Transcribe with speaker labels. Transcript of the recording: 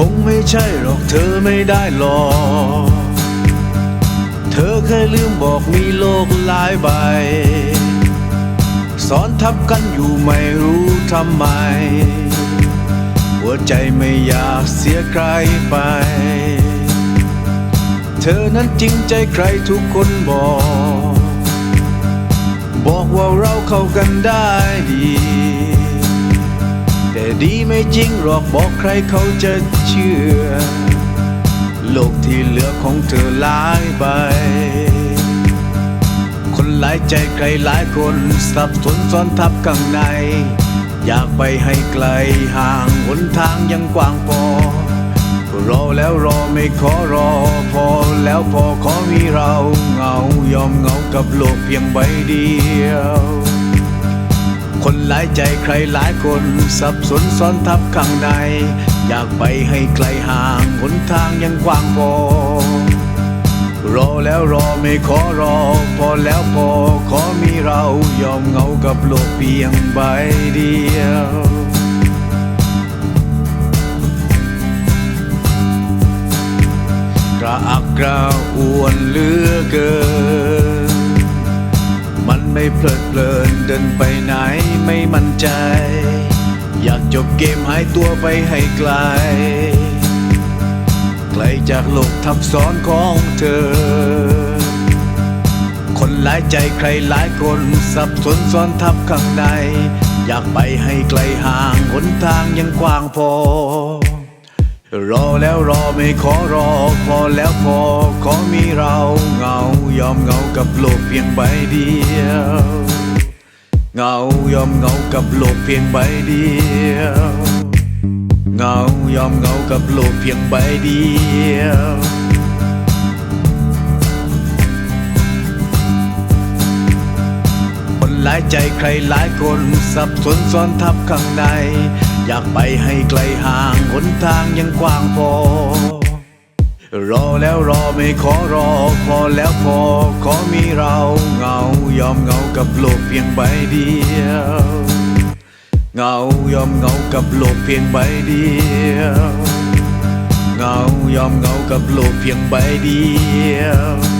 Speaker 1: คงไม่ใช่หรอกเธอไม่ได้หรอกเธอเคยลืมบอกมีโลกหลายใบสอนทับกันอยู่ไม่รู้ทำไม หัวใจไม่อยากเสียใครไป เธอนั้นจริงใจใครทุกคนบอก บอกว่าเราเข้ากันได้ดี แต่ดีไม่จริงหรอกบอกใครเขาจะเชื่อ โลกที่เหลือของเธอหลายใบ คนหลายใจใครหลายคนสับสนซ้อนทับข้างใน อยากไปให้ไกลห่างหนทางยังกว้างพอรอแล้วรอไม่ขอรอ พอแล้วพอขอมีเราเหงายอมเหงากับโลกเพียงใบเดียว คนหลายใจใครหลายคนสับสนซ้อนทับข้างใน อยากไปให้ไกลห่างหนทางยังกว้างพอ รอแล้วรอไม่ขอรอ พอแล้วพอขอมีเรายอมเหงากับโลกเพียงใบเดียวกระอักกระอ่วนเหลือเกินมัน ไม่เพลิดเพลินเดินไปไหนไม่มั่นใจ อยากจบเกมหายตัวไปให้ไกล ไกลจากโลกทับซ้อนของเธอ คนหลายใจใครหลายคนสับสนซ้อนทับข้างใน อยากไปให้ไกลห่างหนทางยังกว้างพอ รอแล้วรอไม่ขอรอ พอแล้วพอขอมีเราเหงา ยอมเหงากับโลกเพียงใบเดียวเหงายอมเหงากับโลกเพียงใบเดียวเหงายอมเหงากับโลกเพียงใบเดียวคนหลายใจใครหลายคนสับสนซ้อนทับข้างใน อยากไปให้ไกลห่างหนทางยังกว้างพอ รอแล้วรอไม่ขอรอ พอแล้วพอ ขอมีเราเงายอมเงากับโลกเพียงใบเดียวเงายอมเงากับโลกเพียงใบเดียวเงายอมเงากับโลกเพียงใบเดียว